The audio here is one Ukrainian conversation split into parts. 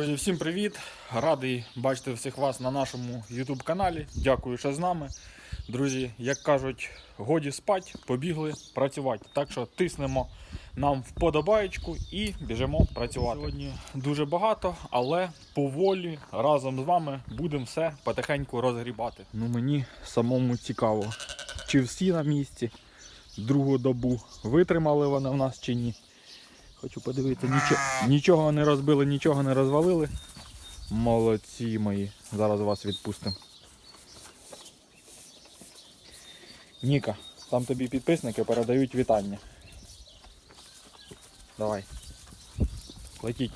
Друзі, всім привіт! Радий бачити всіх вас на нашому YouTube каналі. Дякую, що з нами. Друзі, як кажуть, годі спать, побігли працювати. Так що тиснемо нам вподобаєчку і біжимо працювати. Сьогодні дуже багато, але поволі разом з вами будемо все потихеньку розгрібати. Ну мені самому цікаво, чи всі на місці другу добу витримали вони в нас чи ні. Хочу подивитися, нічого, нічого не розбили, нічого не розвалили. Молодці мої. Зараз вас відпустимо. Ніка, там тобі підписники передають вітання. Давай. Летіть.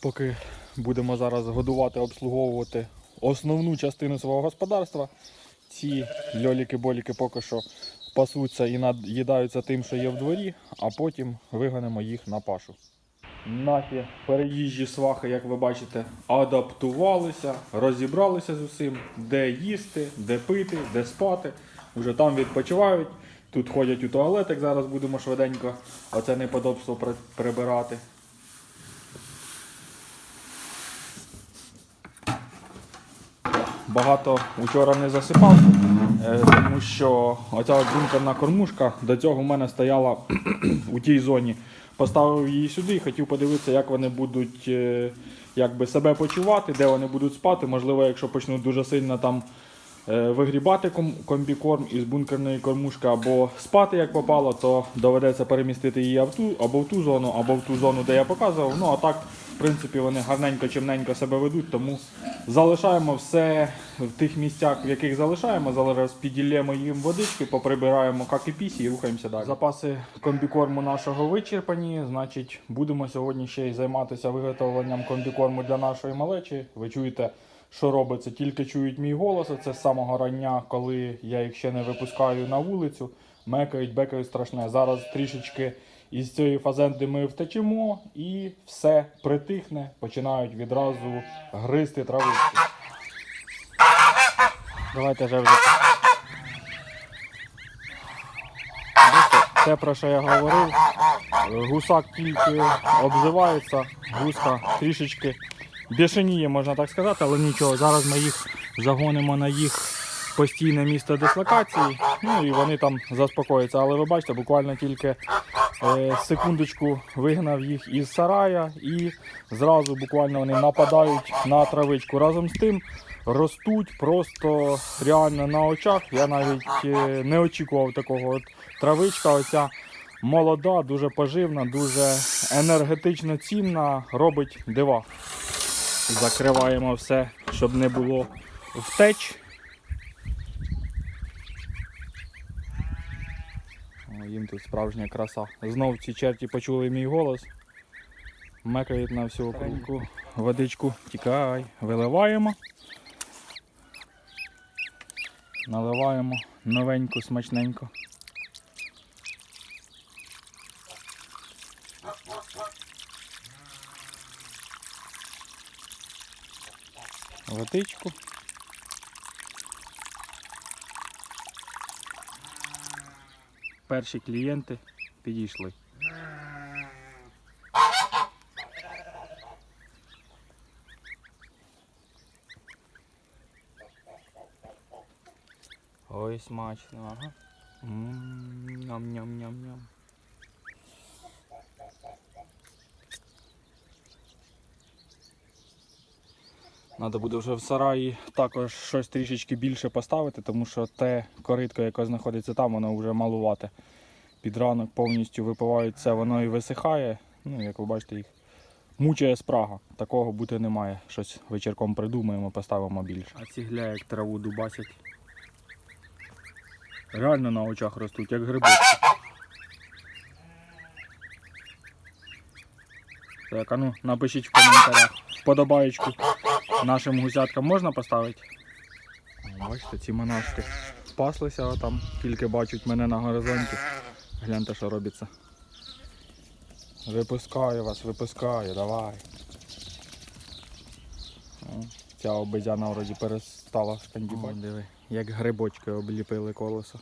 Поки будемо зараз годувати, обслуговувати основну частину свого господарства, ці льоліки-боліки поки що пасуться і наїдаються тим, що є в дворі, а потім виганемо їх на пашу. Наші переїжджі свахи, як ви бачите, адаптувалися, розібралися з усім, де їсти, де пити, де спати. Уже там відпочивають. Тут ходять у туалетик, зараз будемо швиденько оце неподобство прибирати. багато вчора не засипав, тому що оця бункерна кормушка до цього в мене стояла у тій зоні. Поставив її сюди і хотів подивитися, як вони будуть е, якби, себе почувати, де вони будуть спати. Можливо, якщо почнуть дуже сильно там е, вигрібати комбікорм із бункерної кормушки або спати як попало, то доведеться перемістити її або в ту зону, або в ту зону, де я показував. Ну а так, в принципі, вони гарненько, чимненько себе ведуть, тому залишаємо все в тих місцях, в яких залишаємо. Зараз піділємо їм водички, поприбираємо как і пісі і рухаємося далі. Запаси комбікорму нашого вичерпані. Значить, будемо сьогодні ще й займатися виготовленням комбікорму для нашої малечі. Ви чуєте, що робиться, тільки чують мій голос. Це з самого рання, коли я їх ще не випускаю на вулицю. Мекають, бекають страшне. Зараз трішечки із цієї фазенди ми втечемо і все притихне, починають відразу гризти травичку. Давайте вже вже. Те, про що я говорив, гусак тільки обзивається, гуска трішечки бішеніє, можна так сказати, але нічого. Зараз ми їх загонимо на їх постійне місце дислокації, ну і вони там заспокояться. Але ви бачите, буквально тільки е, секундочку вигнав їх із сарая і зразу буквально вони нападають на травичку. Разом з тим ростуть просто реально на очах. Я навіть е, не очікував такого. От травичка, оця молода, дуже поживна, дуже енергетично цінна, робить дива. Закриваємо все, щоб не було втеч. Їм тут справжня краса. Знов ці черті почули мій голос. Мекають на всю округу. Водичку тікай. Виливаємо. Наливаємо новеньку, смачненько. Водичку. Перші клієнти підійшли. Ой, смачно, ага. Ням-ням-ням-ням. Надо буде вже в сараї також щось трішечки більше поставити, тому що те коритко, яке знаходиться там, воно вже малувате. Під ранок повністю випивають це, воно і висихає. Ну, як ви бачите, їх мучає спрага. Такого бути не має. Щось вечірком придумаємо, поставимо більше. А ці гля, як траву дубасять. Реально на очах ростуть, як грибочки. Так, а ну напишіть в коментарях. Вподобаєчку нашим гусяткам можна поставити? Бачите, ці монашки паслися отам, тільки бачать мене на горизонті. Гляньте, що робиться. Випускаю вас, випускаю, давай. О, Ця обезьяна вроді перестала шкандібати. Диви, як грибочки обліпили колесо.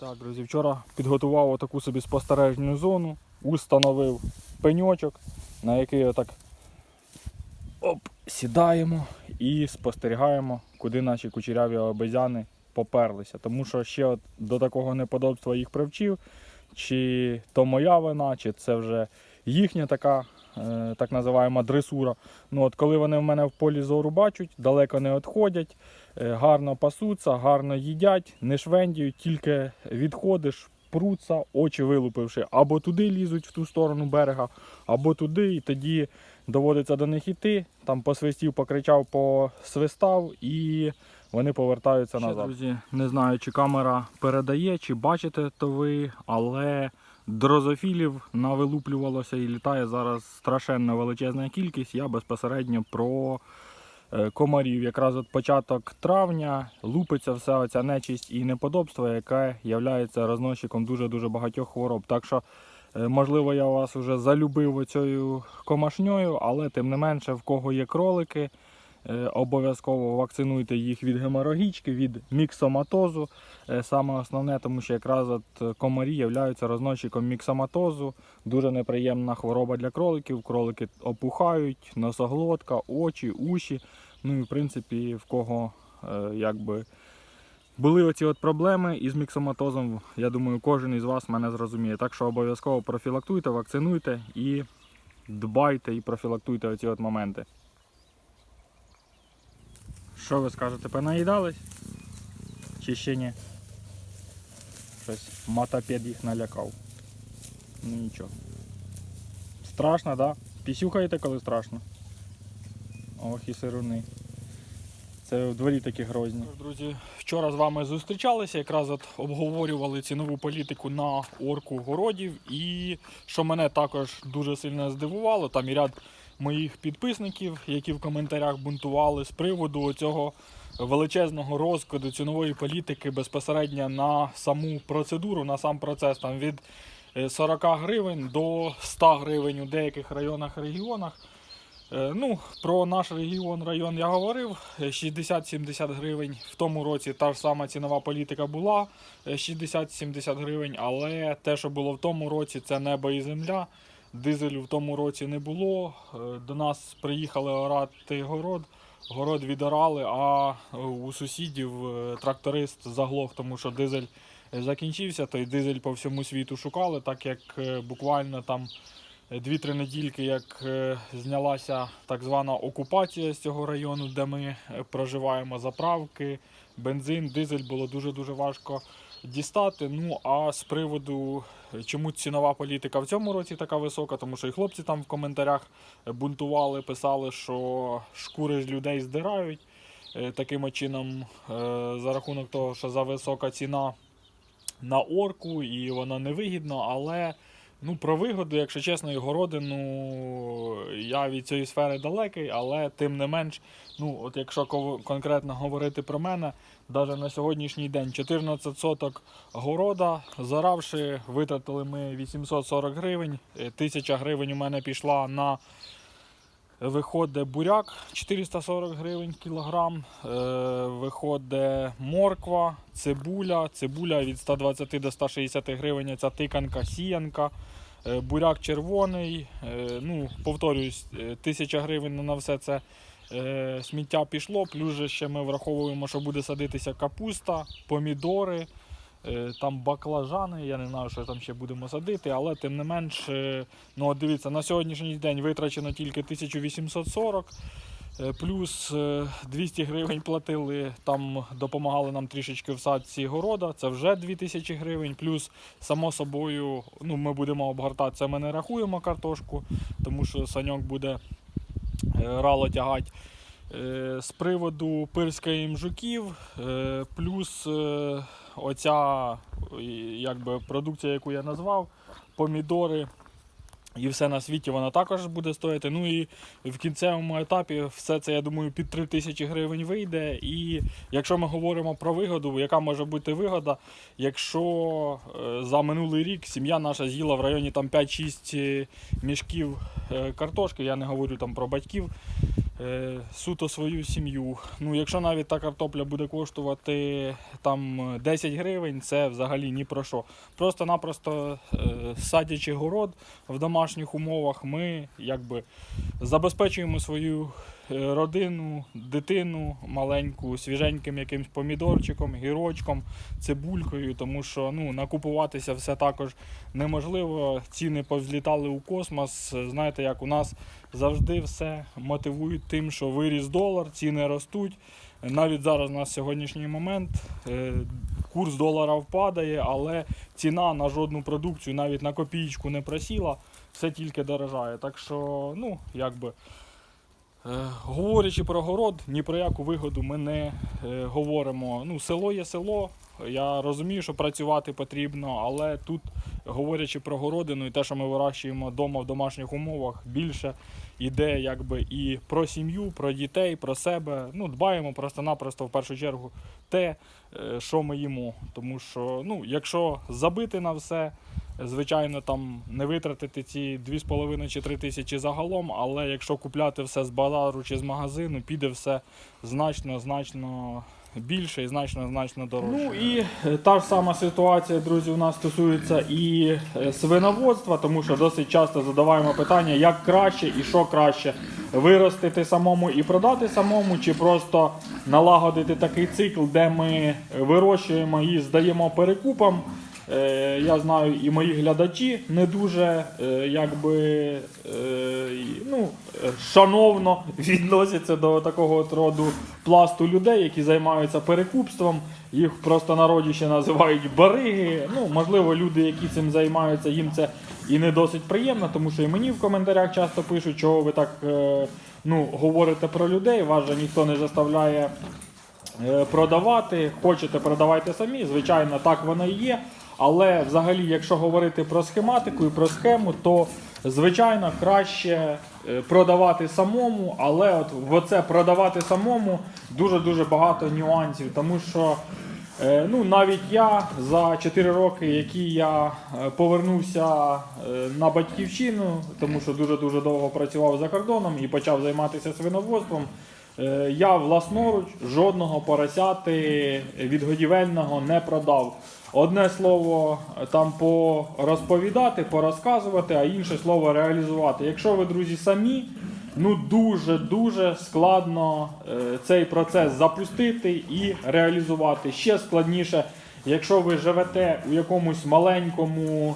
Так, друзі, вчора підготував таку собі спостережну зону. установив пеньочок, на який отак оп, сідаємо і спостерігаємо, куди наші кучеряві обезьяни поперлися. Тому що ще от до такого неподобства їх привчив, чи то моя вина, чи це вже їхня така е, так називаємо дресура. Ну, от коли вони в мене в полі зору бачать, далеко не відходять, е, гарно пасуться, гарно їдять, не швендіють, тільки відходиш, пруться, очі вилупивши, або туди лізуть в ту сторону берега, або туди, і тоді доводиться до них іти. Там посвистів, покричав, посвистав і вони повертаються Ще, назад. Друзі, не знаю, чи камера передає, чи бачите то ви, але дрозофілів навилуплювалося і літає зараз страшенна величезна кількість. Я безпосередньо про комарів. Якраз от початок травня лупиться вся оця нечисть і неподобство, яке є розносчиком дуже-дуже багатьох хвороб. Так що, е, можливо, я вас вже залюбив оцею комашньою, але тим не менше, в кого є кролики, е, обов'язково вакцинуйте їх від геморагічки, від міксоматозу. Е, Саме основне, тому що якраз от е, комарі являються розносчиком міксоматозу. Дуже неприємна хвороба для кроликів. Кролики опухають, носоглотка, очі, уші. Ну і в принципі, в кого е, якби були оці от проблеми із міксоматозом, я думаю, кожен із вас мене зрозуміє. Так що обов'язково профілактуйте, вакцинуйте і дбайте і профілактуйте оці от моменти. Що ви скажете, понаїдались? Чи ще ні? Щось мотопед їх налякав. Ну нічого. Страшно, да? Пісюхаєте, коли страшно? Ох і сируни. Це в дворі такі грозні. Друзі, вчора з вами зустрічалися, якраз от обговорювали цінову політику на орку городів. І що мене також дуже сильно здивувало, там і ряд моїх підписників, які в коментарях бунтували з приводу цього величезного розкладу цінової політики безпосередньо на саму процедуру, на сам процес там від е, 40 гривень до 100 гривень у деяких районах регіонах. Е, Ну, про наш регіон, район я говорив. Е, 60-70 гривень. В тому році та ж сама цінова політика була е, 60-70 гривень, але те, що було в тому році, це небо і земля. Дизелю в тому році не було. Е, До нас приїхали орати город. Город відорали, а е, у сусідів е, тракторист заглох, тому що дизель е, закінчився. Той дизель по всьому світу шукали, так як е, буквально там дві-три недільки, як е, знялася так звана окупація з цього району, де ми е, проживаємо, заправки, бензин, дизель було дуже-дуже важко дістати. Ну а з приводу, е, чому цінова політика в цьому році така висока, тому що і хлопці там в коментарях бунтували, писали, що шкури з людей здирають. Таким чином, за рахунок того, що за висока ціна на орку і вона невигідна, але ну, про вигоду, якщо чесно, і городину я від цієї сфери далекий, але тим не менш, ну, от якщо конкретно говорити про мене, навіть на сьогоднішній день 14 соток города, заравши, витратили ми 840 гривень, Тисяча 1000 гривень у мене пішла на Виходить буряк 440 гривень кілограм, е, виходить морква, цибуля, цибуля від 120 до 160 гривень, ця тиканка, сіянка, е, буряк червоний, е, ну, повторюсь, е, 1000 гривень на все це сміття пішло, плюс ще ми враховуємо, що буде садитися капуста, помідори, там баклажани, я не знаю, що там ще будемо садити, але тим не менш, е, ну от дивіться, на сьогоднішній день витрачено тільки 1840. е, Плюс е, 200 гривень платили, там допомагали нам трішечки в садці города, це вже 2000 гривень. Плюс, само собою, ну, ми будемо обгортати, це ми не рахуємо картошку, тому що саньок буде е, рало тягати. Е, З приводу пирська їм жуків, е, плюс е, оця е, якби, продукція, яку я назвав, помідори і все на світі вона також буде стояти. Ну і в кінцевому етапі все це, я думаю, під 3 тисячі гривень вийде. І якщо ми говоримо про вигоду, яка може бути вигода, якщо е, за минулий рік сім'я наша з'їла в районі там 5-6 мішків е, картошки, я не говорю там про батьків. Е, суто свою сім'ю. Ну, якщо навіть та картопля буде коштувати там 10 гривень, це взагалі ні про що. Просто-напросто е, садячи город в домашніх умовах, ми якби забезпечуємо свою е, родину, дитину маленьку, свіженьким якимсь помідорчиком, гірочком, цибулькою, тому що ну, накупуватися все також неможливо. Ціни повзлітали у космос. Знаєте, як у нас завжди все мотивують тим, що виріс долар, ціни ростуть. Навіть зараз на сьогоднішній момент е, курс долара впадає, але ціна на жодну продукцію навіть на копійку не просіла, все тільки дорожає. Так що, ну, якби. Е, Говорячи про город, ні про яку вигоду ми не е, говоримо. Ну, село є село. Я розумію, що працювати потрібно, але тут, говорячи про городину і те, що ми вирощуємо вдома в домашніх умовах, більше іде якби і про сім'ю, про дітей, про себе. Ну, дбаємо просто-напросто в першу чергу те, е, що ми їмо. Тому що, ну, якщо забити на все, звичайно, там не витратити ці 2,5 чи 3 тисячі загалом, але якщо купляти все з базару чи з магазину, піде все значно, значно більше і значно, значно дорожче. Ну і е, та ж сама ситуація, друзі, у нас стосується і е, свиноводства, тому що досить часто задаваємо питання, як краще і що краще виростити самому і продати самому, чи просто налагодити такий цикл, де ми вирощуємо і здаємо перекупам. Е, Я знаю, і мої глядачі не дуже е, якби е, ну, шановно відносяться до такого от роду пласту людей, які займаються перекупством. Їх в простонароді ще називають бариги. Ну, можливо, люди, які цим займаються, їм це і не досить приємно, тому що і мені в коментарях часто пишуть, чого ви так ну, говорите про людей. Вас же ніхто не заставляє продавати. Хочете, продавайте самі. Звичайно, так воно і є. Але взагалі, якщо говорити про схематику і про схему, то звичайно краще е, продавати самому, але от в оце продавати самому дуже-дуже багато нюансів, тому що. Е, Ну, навіть я за 4 роки, які я е, повернувся на батьківщину, тому що дуже-дуже довго працював за кордоном і почав займатися свиноводством, я власноруч жодного поросяти відгодівельного не продав. Одне слово е, там порозповідати, порозказувати, а інше слово реалізувати. Якщо ви, друзі, самі, ну дуже-дуже складно е, цей процес запустити і реалізувати. Ще складніше, якщо ви живете у якомусь маленькому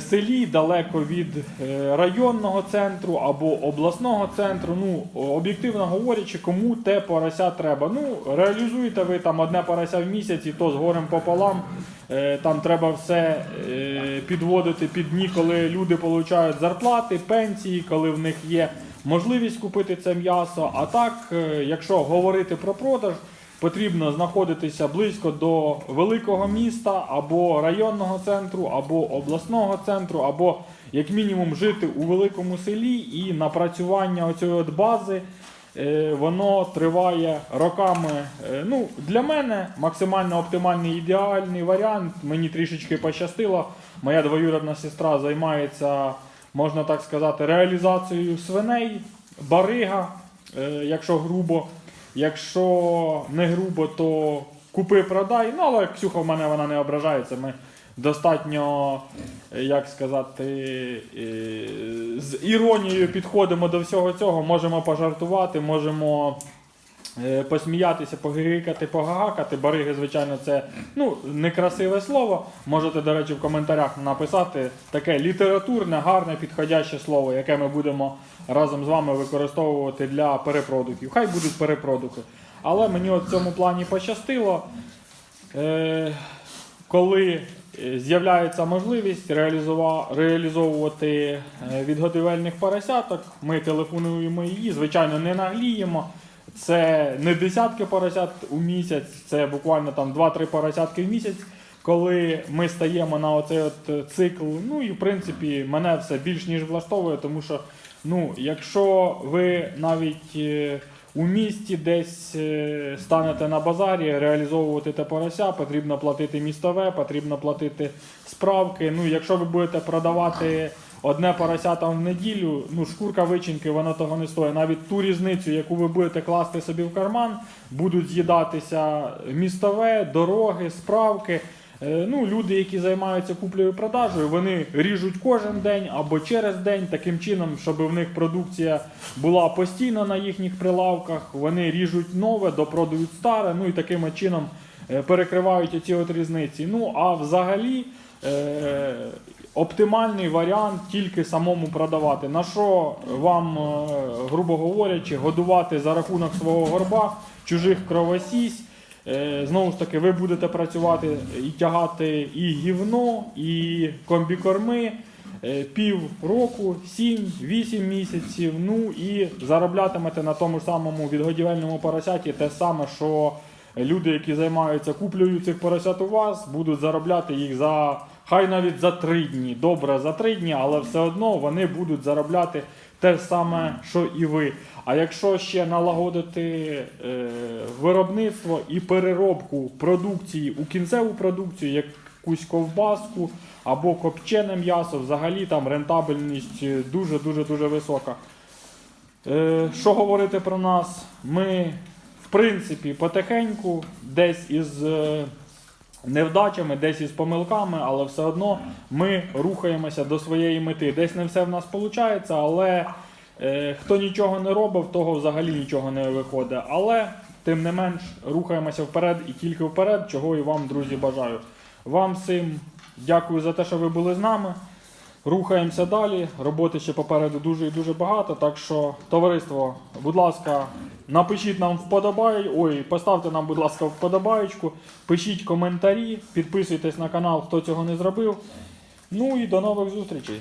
селі, далеко від е, районного центру або обласного центру. Ну, об'єктивно говорячи, кому те порося треба. Ну, реалізуєте ви там одне порося в місяць, і то з горем пополам. Е, Там треба все е, підводити під дні, коли люди отримують зарплати, пенсії, коли в них є можливість купити це м'ясо. А так, е, якщо говорити про продаж, потрібно знаходитися близько до великого міста або районного центру, або обласного центру, або як мінімум жити у великому селі і напрацювання оцієї от бази. е, Воно триває роками. Е, Ну, для мене максимально оптимальний ідеальний варіант. Мені трішечки пощастило. Моя двоюродна сестра займається, можна так сказати, реалізацією свиней, барига, е, якщо грубо. Якщо не грубо, то купи продай. Ну, але Ксюха в мене вона не ображається. Ми достатньо, як сказати, з іронією підходимо до всього цього. Можемо пожартувати, можемо посміятися, погикати, погагакати. Бариги, звичайно, це ну, некрасиве слово. Можете, до речі, в коментарях написати таке літературне, гарне, підходяще слово, яке ми будемо разом з вами використовувати для перепродуків. Хай будуть перепродукти. Але мені от в цьому плані пощастило. Е, коли е, з'являється можливість реалізовувати е, відгодівельних поросяток, ми телефонуємо її, звичайно, не нагліємо. Це не десятки поросят у місяць, це буквально там 2-3 поросятки в місяць. Коли ми стаємо на оцей от цикл, ну і в принципі мене все більш ніж влаштовує, тому що ну, якщо ви навіть е, у місті десь е, станете на базарі, реалізовувати те порося, потрібно платити містове, потрібно платити справки. Ну, якщо ви будете продавати одне порося там в неділю, ну шкурка вичинки, вона того не стоїть. Навіть ту різницю, яку ви будете класти собі в карман, будуть з'їдатися містове, дороги, справки. Е, Ну, люди, які займаються куплею продажею, вони ріжуть кожен день або через день, таким чином, щоб в них продукція була постійно на їхніх прилавках. Вони ріжуть нове, допродають старе, ну і таким чином е, перекривають оці от різниці. Ну а взагалі е, оптимальний варіант тільки самому продавати. На що вам, е, грубо говорячи, годувати за рахунок свого горба, чужих кровосісь. Е, Знову ж таки, ви будете працювати і тягати і гівно, і комбікорми е, пів року, 7-8 місяців. Ну і зароблятимете на тому ж самому відгодівельному поросяті те саме, що люди, які займаються куплею цих поросят у вас, будуть заробляти їх за хай навіть за 3 дні. Добре, за 3 дні, але все одно вони будуть заробляти те саме, що і ви. А якщо ще налагодити е, виробництво і переробку продукції у кінцеву продукцію, якусь ковбаску або копчене м'ясо, взагалі там рентабельність дуже дуже дуже висока. Е, що говорити про нас? Ми, в принципі, потихеньку, десь із е, невдачами, десь із помилками, але все одно ми рухаємося до своєї мети. Десь не все в нас виходить, але е, хто нічого не робив, того взагалі нічого не виходить. Але тим не менш рухаємося вперед і тільки вперед, чого і вам, друзі, бажаю. Вам всім дякую за те, що ви були з нами. Рухаємося далі. Роботи ще попереду дуже і дуже багато. Так що, товариство, будь ласка, напишіть нам вподобай. Ой, поставте нам, будь ласка, вподобаєчку, пишіть коментарі, підписуйтесь на канал, хто цього не зробив. Ну і до нових зустрічей.